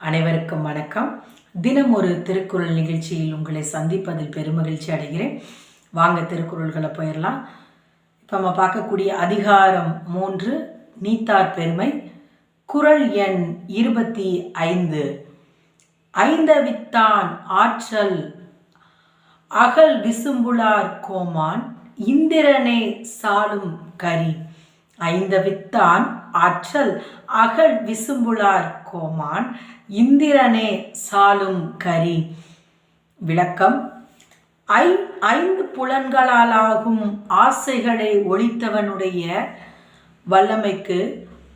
அனைவருக்கும் வணக்கம். தினம் ஒரு திருக்குறள் நிகழ்ச்சியில் உங்களை சந்திப்பதில் பெருமகிழ்ச்சி அடைகிறேன். வாங்க திருக்குறள்களை போயிடலாம். இப்போ நம்ம பார்க்கக்கூடிய அதிகாரம் மூன்று நீத்தார் பெருமை. குறள் எண் இருபத்தி ஐந்து. ஐந்தவித்தான் ஆற்றல் அகல் விசும்புளார் கோமான் இந்திரனே சாலும் கரி. ஐந்தவித்தான் ஆற்றல் அகல் விசும்புளார் கோமான் இந்திரனே சாலும் கரி. விளக்கம் ஐ ஐந்து புலன்களாலாகும் ஆசைகளை ஒழித்தவனுடைய வல்லமைக்கு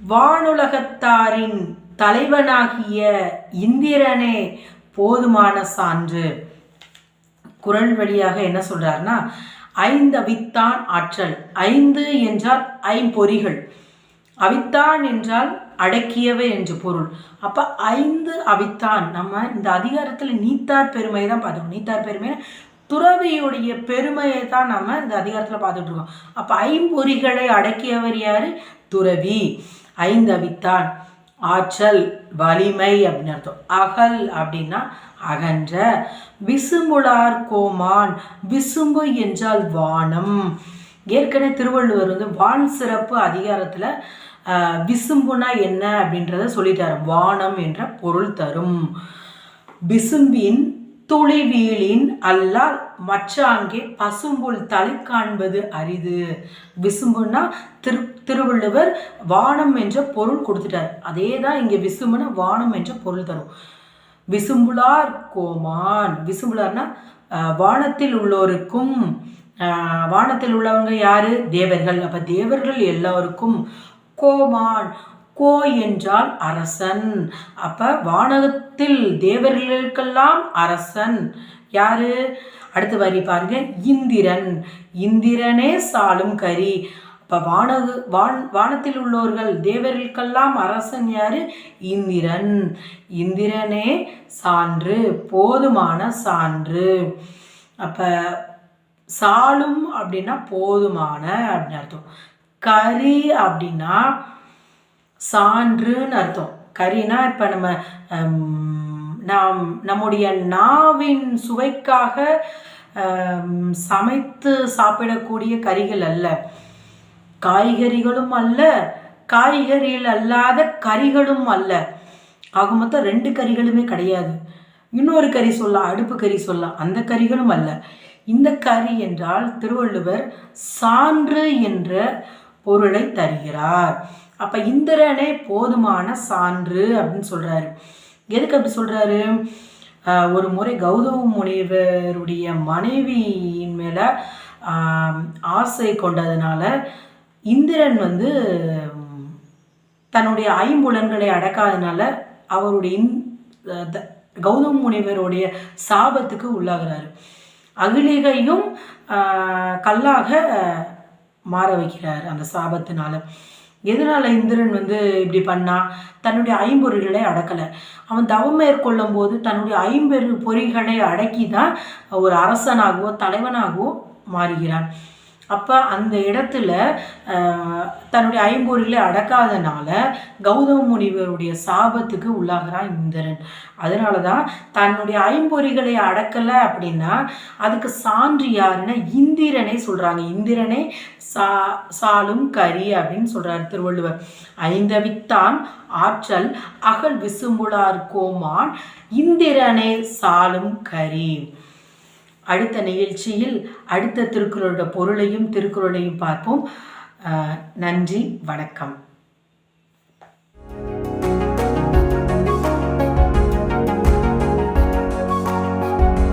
வானுலகத்தாரின் தலைவனாகிய இந்திரனே போதுமான சான்று. குரல் வழியாக என்ன சொல்றாருன்னா ஐந்து அவித்தான் ஆற்றல். ஐந்து என்றால் ஐம்பொறிகள். அவித்தான் என்றால் அடக்கியவை என்று பொருள். அப்ப ஐந்து அவித்தான் நம்ம இந்த அதிகாரத்தில் நீத்தார் பெருமை தான் பார்த்தோம் நீத்தார் பெருமை துறவியுடைய பெருமையை தான் நம்ம இந்த அதிகாரத்தில் பார்த்துட்டு இருக்கோம். அப்போ ஐம்பொறிகளை அடக்கியவர் யாரு? துறவி. ஐந்து அவித்தான் ஆற்றல் வலிமை அப்படின்னு அர்த்தம். அகல் அப்படின்னா அகன்ற விசும்புளார் கோமான். விசும்பு என்றால் வானம். ஏற்கனவே திருவள்ளுவர் வந்து வான் சிறப்பு அதிகாரத்தில் விசும்புனா என்ன அப்படின்றத சொல்லிட்டார். வானம் என்ற பொருள் தரும். விசும்பின் துளிவீழின் அல்லால் மற்றாங்கே பசும்புல் தலை காண்பது அரிது. விசும்புன்னா திரு திருவள்ளுவர் வானம் என்ற பொருள் கொடுத்துட்டார். அதே தான் இங்கே விசும்புனா வானம் என்ற பொருள் தரும். விசும்புலார் கோமான் விசும்புலார்னா வானத்தில் உள்ளோருக்கும் வானத்தில் உள்ளவங்க யாரு? தேவர்கள். அப்ப தேவர்கள் எல்லோருக்கும் கோமான். கோ என்றால் அரசன். அப்ப வானகத்தில் தேவர்களுக்கெல்லாம் அரசன். யாரு? அடுத்து வரி பாருங்க. இந்திரன். இந்திரனே சாலும் கரி. இப்போ வானகு வான் வானத்தில் உள்ளவர்கள் தேவர்களுக்கெல்லாம் அரசன் யார்? இந்திரன். இந்திரனே சான்று போதுமான சான்று. அப்போ சாலும் அப்படின்னா போதுமான அப்படின்னு அர்த்தம். கரி அப்படின்னா சான்றுன்னு அர்த்தம். கரினா இப்போ நம்ம நாம் நம்முடைய நாவின் சுவைக்காக சமைத்து சாப்பிடக்கூடிய கறிகள் அல்ல. காய்கறிகளும் அல்ல காய்கறிகள் அல்லாத கறிகளும் அல்ல. ஆக மொத்தம் ரெண்டு கறிகளுமே கிடையாது. இன்னொரு கறி சொல்லலாம் அடுப்பு கறி சொல்லலாம் அந்த கறிகளும் அல்ல. இந்த கறி என்றால் திருவள்ளுவர் சான்று என்ற பொருளை தருகிறார். அப்ப இந்திரனே போதுமான சான்று அப்படின்னு சொல்றாரு. எதுக்கு அப்படி சொல்றாரு? ஒரு முறை கௌதம முனிவருடைய மனைவியின் மேல ஆசை கொண்டதுனால இந்திரன் வந்து தன்னுடைய ஐம்புலன்களை அடக்காதனால அவருடைய கௌதம முனிவருடைய சாபத்துக்கு உள்ளாகிறாரு. அகிலிகையும் கல்லாக மாற வைக்கிறார் அந்த சாபத்தினால. எதனால இந்திரன் வந்து இப்படி பண்ணா? தன்னுடைய ஐம்பொறிகளை அடக்கலை. அவன் தவம் மேற்கொள்ளும் போது தன்னுடைய ஐம்பெரு பொறிகளை அடக்கி தான் ஒரு அரசனாகவோ தலைவனாகவோ மாறுகிறான். அப்போ அந்த இடத்துல தன்னுடைய ஐம்பொறிகளை அடக்காதனால கௌதம முனிவருடைய சாபத்துக்கு உள்ளாகிறான் இந்திரன். அதனால தான் தன்னுடைய ஐம்பொறிகளை அடக்கலை அப்படின்னா அதுக்கு சான்று யாருன்னா இந்திரனை சொல்கிறாங்க இந்திரனே சா சாலும் கரி அப்படின்னு சொல்கிறார் திருவள்ளுவர். ஐந்தவித்தான் ஆற்றல் அகல் விசும்புளார் கோமான் இந்திரனே சாலும் கரி. அடுத்த நிகழ்ச்சியில் அடுத்த திருக்குறளோட பொருளையும் திருக்குறளையும் பார்ப்போம். நன்றி வணக்கம்.